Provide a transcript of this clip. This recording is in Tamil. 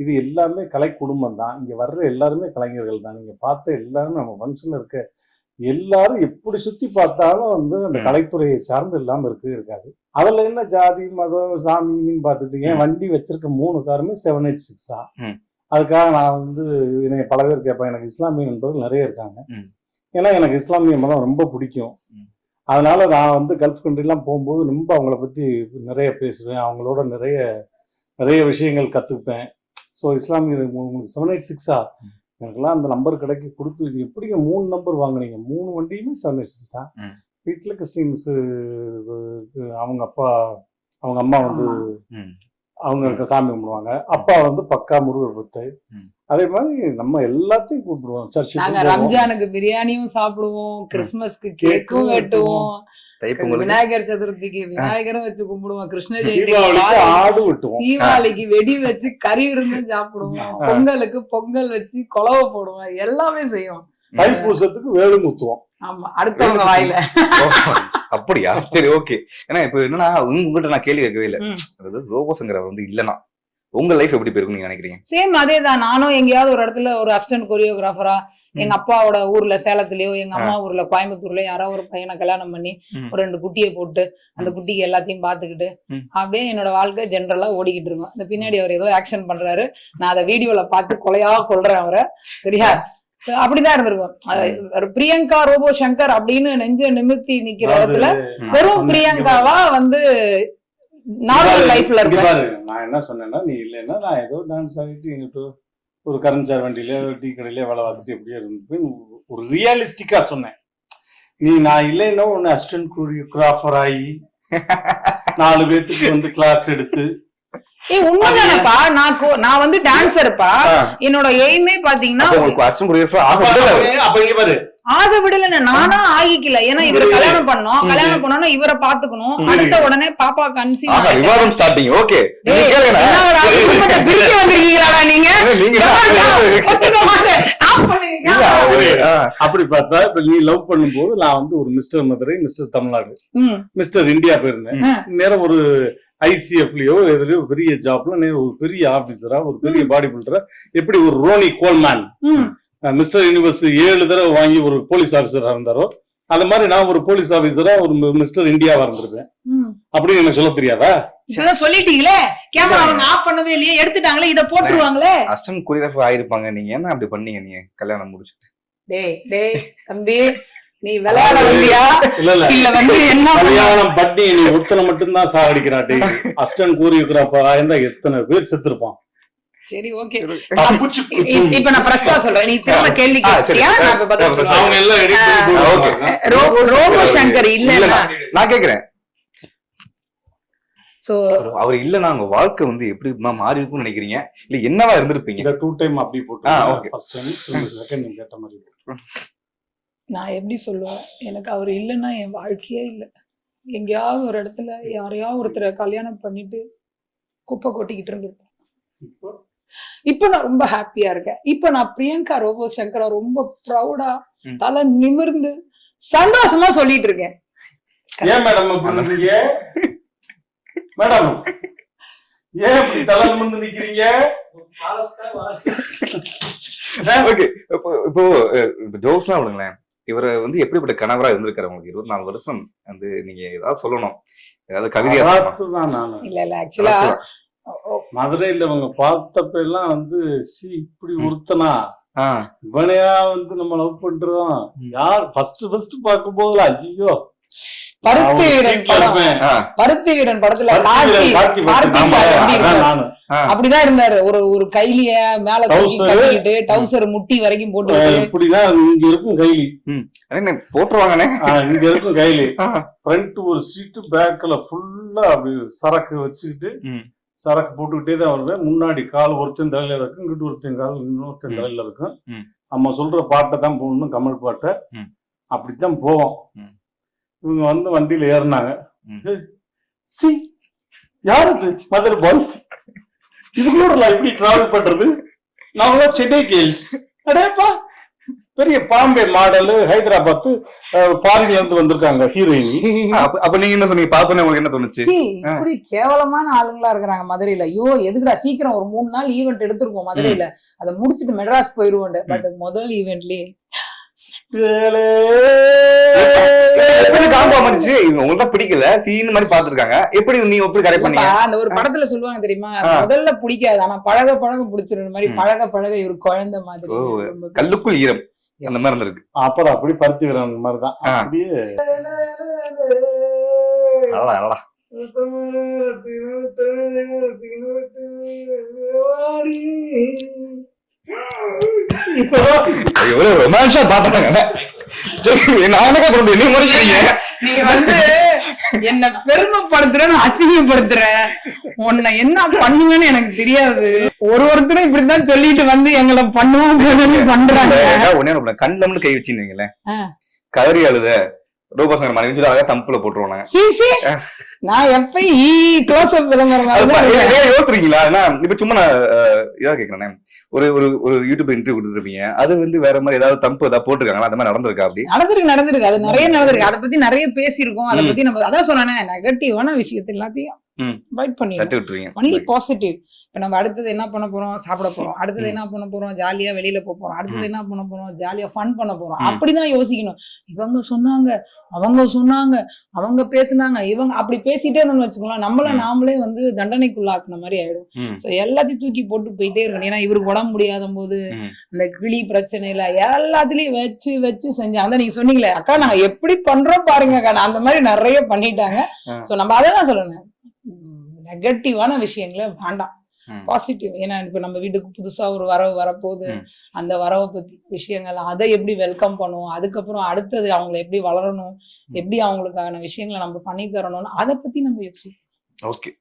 இது எல்லாமே கலை குடும்பம் தான் இங்க வர்ற எல்லாருமே கலைஞர்கள் தான் நீங்க பார்த்த எல்லாரும் நம்ம ஃபங்க்ஷன்ல இருக்க எல்லாரும் எப்படி சுத்தி பார்த்தாலும் வந்து அந்த. கலைத்துறையை சார்ந்து இல்லாம இருக்கவே இருக்காது அதுல என்ன ஜாதி மதம் சாமின்னு பார்த்துட்டு ஏன். வண்டி வச்சிருக்க மூணு காருமே செவன் எயிட் சிக்ஸ் தான். அதுக்காக நான் வந்து என்னை பல பேர் கேட்பேன் எனக்கு இஸ்லாமிய நண்பர்கள் நிறைய இருக்காங்க. ஏன்னா எனக்கு இஸ்லாமிய மதம் ரொம்ப பிடிக்கும். அதனால நான் வந்து கல்ஃப் கண்ட்ரிலாம் போகும்போது ரொம்ப அவங்கள பத்தி நிறைய பேசுவேன் அவங்களோட நிறைய நிறைய விஷயங்கள் கத்துப்பேன் ஸோ இஸ்லாமிய உங்களுக்கு செவன் எயிட் சிக்ஸா ம். எனக்கெல்லாம் அந்த நம்பர் கிடைக்க கொடுத்து இது எப்படிங்க மூணு நம்பர் வாங்குனீங்க மூணு வண்டியுமே செவன் எயிட் சிக்ஸ் தான். வீட்டில் கிறிஸ்டின்ஸ் அவங்க அப்பா அவங்க அம்மா வந்து. அவங்க சாமி கும்பிடுவாங்க. அப்பா வந்து பக்கா முருகர் பத்து. அதே மாதிரி நம்ம எல்லாத்தையும் கூப்பிடுவோம் நாங்க சர்ச்சுக்கு ரம்ஜானுக்கு பிரியாணியும் சாப்பிடுவோம். கிறிஸ்மஸ்க்கு கேக்கும் வெட்டுவோம். விநாயகர் சதுர்த்திக்கு விநாயகரும் வச்சு கும்பிடுவோம். கிருஷ்ண பால் ஆடு வெட்டுவோம். தீபாவளிக்கு வெடி வச்சு கறி விருந்து சாப்பிடுவோம். பொங்கலுக்கு பொங்கல் வச்சு குழவை போடுவோம். எல்லாமே செய்வோம். தைப்பூசத்துக்கு வேலு முத்துவோம் ஆமா அடுத்தவங்க வாயில. அப்படியா? சரி ஓகே ஏன்னா இப்ப என்னன்னா உங்ககிட்ட நான் கேள்வி கேட்கவே இல்லை. அதாவது ரோபோசங்கர் அவர் வந்து இல்லைன்னா உங்க லைஃப் எப்படி போயிருக்கும் நீங்க நினைக்கிறீங்க? சேம் அதே தான் நானும் எங்கேயாவது ஒரு இடத்துல ஒரு அசிஸ்டன்ட் கொரியோகிராஃபரா எங்க அப்பாவோட ஊர்ல சேலத்துலயோ எங்க அம்மா ஊர்ல கோயம்புத்தூர்லயோ யாராவது ஒரு பையனை கல்யாணம் பண்ணி. ஒரு ரெண்டு குட்டியை போட்டு அந்த குட்டிக்கு எல்லாத்தையும் பாத்துக்கிட்டு. அப்படியே என்னோட வாழ்க்கை ஜென்ரலா ஓடிக்கிட்டு இருக்கும். இந்த பின்னாடி அவர் ஏதோ ஆக்ஷன் பண்றாரு. நான் அதை வீடியோல பார்த்து கொலையா கொள்றேன் அவரை. சரியா? அப்படிதான் இருந்திருக்கும் பிரியங்கா ரோபோ சங்கர் அப்படின்னு நெஞ்ச நிமித்தி நிக்கிற இடத்துல. வெறும் பிரியங்காவா வந்து நார்மல் லைஃப்ல நான் என்ன சொன்னேன்னா நீ இல்லைன்னா நான் ஏதோ டான்ஸ் ஆகிட்டு எங்கிட்ட ஒரு கரஞ்சார் வண்டியில டீ கடையில வேலை பார்த்துட்டு எப்படியோ இருந்துட்டு ஒரு ரியலிஸ்டிக்கா சொன்னேன். நீ நான் இல்லைன்னா ஒன்னு அசிஸ்டன்ட் கோரியோகிராஃபர் ஆகி நாலு பேத்துக்கு வந்து கிளாஸ் எடுத்து ஏய் உண்மைதானப்பா? நான் கோ- நான் வந்து டான்சர்ப்பா. என்னோட எய்மே பாத்தீங்கன்னா உங்களுக்கு ஆக விடல. அவரு. அப்ப இங்க பாரு. ஆக விடல நானா ஆகிக்கல. ஏன்னா இவரை. கல்யாணம் பண்ணோம். கல்யாணம் பண்ணோம்னா இவரை பாத்துக்கணும். அடுத்த உடனே பாப்பா கன்சீவ் ஆஹா விவாதம் ஸ்டார்டிங் ஓகே. நீங்க கேளுங்க. பிரிக்க வந்திருக்கீங்களாடா நீங்க? நீங்க ஒத்துக்க மாட்டேன். ஆஃப் பண்ணுங்க. இல்ல, அவரு, ஆ, அப்படி பார்த்தா இப்ப நீ லவ் பண்ணும்போது நான் வந்து ஒரு மிஸ்டர் மதுரை மிஸ்டர் தமிழ்நாடு. ம், மிஸ்டர் இந்தியா போயிருந்தேன். நேரம் ஒரு ஐசிஎஃப்லயோ எதுலயோ பெரிய ஜாப்ல ஒரு பெரிய ஆபீசரா ஒரு பெரிய பாடி பில்டரா எப்படி ஒரு ரோனி கோல்மேன். மிஸ்டர் யூனிவர்ஸ் ஏழு தடவை வாங்கி ஒரு போலீஸ் ஆபீசரா இருந்தாரோ அது மாதிரி நான் ஒரு போலீஸ் ஆபீசரா ஒரு மிஸ்டர் இந்தியாவா இருந்திருப்பேன். ம். அப்படின்னு எனக்கு சொல்ல தெரியாதா? சொல்லிட்டீங்களே? கேமரா அவங்க ஆஃப் பண்ணவே இல்லையே எடுத்துட்டாங்களே இத போட்டுருவாங்களே? Assistant choreographer ஆயிருப்பாங்க. நீங்க என்ன அப்படி பண்ணீங்க? நீங்க கல்யாணம் முடிச்சுட்டு. டேய் டேய் தம்பி நீ விளையாட வந்தியா? இல்ல இல்ல. இல்ல வந்து என்ன பண்ண- கல்யாணம் பண்ணி நீ ஒருத்தனை மட்டும்தான் சாகடிக்கிறாட்டி அஸ்டன் கூறியிருக்கிறப்ப இருந்தா எத்தனை பேர் செத்துருப்பான்? சரி ஓகே. இப்ப நான் பிரஸ்ஸா சொல்றேன். நீ திரும்ப கேள்வி. கேட்டியா? நான் ரோபோ சங்கர் கேக்குறேன். சோ அவர் இல்லைன்னா உங்க வாழ்க்கை வந்து எப்படி மாறி இருக்கும்னு நினைக்கிறீங்க? இல்ல என்னவா இருந்திருப்பீங்க? டூ டைம் அப்படி ஆ, போட்டு okay. ஃபர்ஸ்ட் டைம் செகண்ட் நீங்க கேட்ட மாதிரி போட்டு. நான் எப்படி சொல்லுவேன்? எனக்கு அவர் இல்லைன்னா என் வாழ்க்கையே இல்லை. எங்கேயாவது ஒரு இடத்துல யாரையாவது ஒருத்தரை கல்யாணம் பண்ணிட்டு குப்பை கொட்டிக்கிட்டு இருந்திருப்பேன். இப்போ? இப்போ நான் ரொம்ப ஹாப்பியா இருக்கேன். இப்போ நான் பிரியங்கா ரோபோ சங்கரா ரொம்ப ப்ரௌடா. தலை நிமிர்ந்து சந்தோஷமா சொல்லிட்டு இருக்கேன். ஏன் மேடம் மேடம் ஏன் இப்படி தலை நிமிர்ந்து நிக்கிறீங்க? இப்போ இப்போ ஜோஸ்லாம் விடுங்களேன். இவரை வந்து எப்படிப்பட்ட கணவரா இருந்திருக்காரு உங்களுக்கு? இருபத்தி நாலு வருஷம் வந்து நீங்க ஏதாவது சொல்லணும். ஏதாவது நானு இல்ல இல்ல ஆக்சுவலா மதுரையில அவங்க பார்த்தப்ப எல்லாம் வந்து சி இப்படி ஒருத்தனா? இவனையா வந்து நம்ம லவ் பண்றோம். யார் ஃபர்ஸ்ட் ஃபர்ஸ்ட் பார்க்கும் போதுல ஐயோ பருத்தி வீரன் படம். பருத்தி வீரன் படத்துல. அப்படிதான் இருந்தாரு. ஒரு ஒரு கைலிய மேல. கட்டிக்கிட்டு டவுசர் முட்டி வரைக்கும் போட்டு இப்படிதான் இங்க இருக்கும் கைலி. போட்டுருவாங்கண்ணே. இங்க இருக்கும் கைலி. ஃப்ரண்ட் ஒரு சீட்டு பேக்ல ஃபுல்லா அப்படி சரக்கு வச்சுக்கிட்டு. சரக்கு போட்டுக்கிட்டே தான் வருவேன். முன்னாடி கால் ஒருத்தன் தலையில இருக்கும் இங்கிட்டு ஒருத்தன் கால் இன்னொருத்தன். தலையில இருக்கும். நம்ம சொல்ற பாட்டை தான் போடணும் கமல் பாட்டை. அப்படித்தான் போவோம். இவங்க வந்து வண்டியில ஏறினாங்க. சி யார் இது? மதுரை பாய்ஸ். இதுக்குள்ள எப்படி டிராவல் பண்றது? நாங்களாம் சென்னை கேர்ள்ஸ். அடேப்பா! பெரிய பாம்பே மாடல் ஹைதராபாத் ஃபாரின்ல இருந்து வந்திருக்காங்க ஹீரோயின் அப்ப நீங்க என்ன சொன்னீங்க? பார்த்தோன்னே உங்களுக்கு என்ன தோணுச்சு? சீ, இப்படி கேவலமான ஆளுங்களா இருக்கிறாங்க மதுரையில. ஐயோ எதுக்குடா? சீக்கிரம் ஒரு மூணு நாள் ஈவெண்ட் எடுத்திருக்கோம் மதுரையில. அதை முடிச்சிட்டு மெட்ராஸ் போயிருவோம் பட் முதல் ஈவெண்ட்லயே எப்படி காம்போ வந்துச்சு? இவங்க உங்களுக்கு தான் பிடிக்கல. சீன் மாதிரி பாத்துருக்காங்க எப்படி நீங்க எப்படி கரெக்ட் பண்ணீங்க? அந்த ஒரு படத்துல சொல்லுவாங்க தெரியுமா. முதல்ல பிடிக்காது. ஆனா பழக பழக பிடிச்சிருந்த மாதிரி. பழக பழக ஒரு குழந்தை மாதிரி கல்லுக்குள் ஈரம். அந்த மாதிரி இருந்திருக்கு. அப்புறம் அப்படி பருத்தி விடுற மாதிரிதான். ஆ. அப்படியே. அடடா, அடடா. எவ்வளவு ரொமான்ஸா பாத்தாங்க நானுக்கா கொண்டு என்ன நீங்க வந்து என்ன பெருமைப்படுத்துறேன்னு அசிங்கப்படுத்துற. உன்னை என்ன பண்ணுவேன்னு எனக்கு தெரியாது. ஒரு ஒருத்தரும் இப்படித்தான் சொல்லிட்டு வந்து எங்களை பண்ணுவோம் பண்றாங்க. ஒண்ணு கண்ணம்னு கை வச்சுருந்தீங்களே ஆ. கதறி அழுத ரோபோசங்கர் மனைவி சொல்லி அழகா தம்புல போட்டுருவாங்க. நான் எப்ப ஈ க்ளோஸ் அப் விளம்பரம். யோசிக்கிறீங்களா இப்ப சும்மா நான் இதா கேக்குறேன். ஒரு ஒரு ஒரு யூடியூப் இன்டர்வியூ கொடுத்துருப்பீங்க. அது வந்து வேற மாதிரி ஏதாவது தம்பு ஏதாவது போட்டிருக்காங்களா? அந்த மாதிரி நடந்திருக்கா அப்படி? நடந்திருக்கு நடந்திருக்கு. அது நிறைய நடந்திருக்கு. அதை பத்தி நிறைய பேசியிருக்கோம். அதை. பத்தி நம்ம அதான் சொன்னானே நெகட்டிவான விஷயத்தை எல்லாத்தையும் தட்டி விட்டுருவீங்க. ஒன்லி பாசிட்டிவ் இப்ப நம்ம அடுத்தது என்ன பண்ண போறோம்? சாப்பிட போறோம். அடுத்தது. என்ன பண்ண போறோம்? ஜாலியா வெளியில போக போறோம். அடுத்தது. என்ன பண்ண போறோம்? ஜாலியா ஃபன் பண்ண போறோம். அப்படிதான் யோசிக்கணும். இவங்க சொன்னாங்க. அவங்க சொன்னாங்க. அவங்க பேசுனாங்க. இவங்க அப்படி பேசிட்டே இருந்தோம்னு வச்சுக்கோங்களேன் நம்மள. நாமளே வந்து தண்டனைக்குள்ளாக்குன மாதிரி ஆயிடும். சோ எல்லாத்தையும் தூக்கி போட்டு போயிட்டே இருக்கணும். ஏன்னா இவருக்கு உடம்பு முடியாத போது ம். இந்த கிளி பிரச்சனையில எல்லாத்துலயும் வச்சு வச்சு செஞ்சாங்க அதான் நீங்க சொன்னீங்களே அக்கா நாங்க எப்படி பண்றோம் பாருங்க அக்கா அந்த மாதிரி நிறைய பண்ணிட்டாங்க. சோ நம்ம அதை தான் சொல்லணும். நெகட்டிவான விஷயங்களை வேண்டாம். பாசிட்டிவ் ஏன்னா இப்ப நம்ம வீட்டுக்கு புதுசா ஒரு வரவு வரப்போகுது. அந்த வரவை பத்தி விஷயங்கள் அதை எப்படி வெல்கம் பண்ணுவோம்? அதுக்கப்புறம் அடுத்தது அவங்களை எப்படி வளரணும்? எப்படி அவங்களுக்கான விஷயங்களை நம்ம பண்ணி தரணும்னு அதை பத்தி நம்ம யோசிக்கணும் ஓகே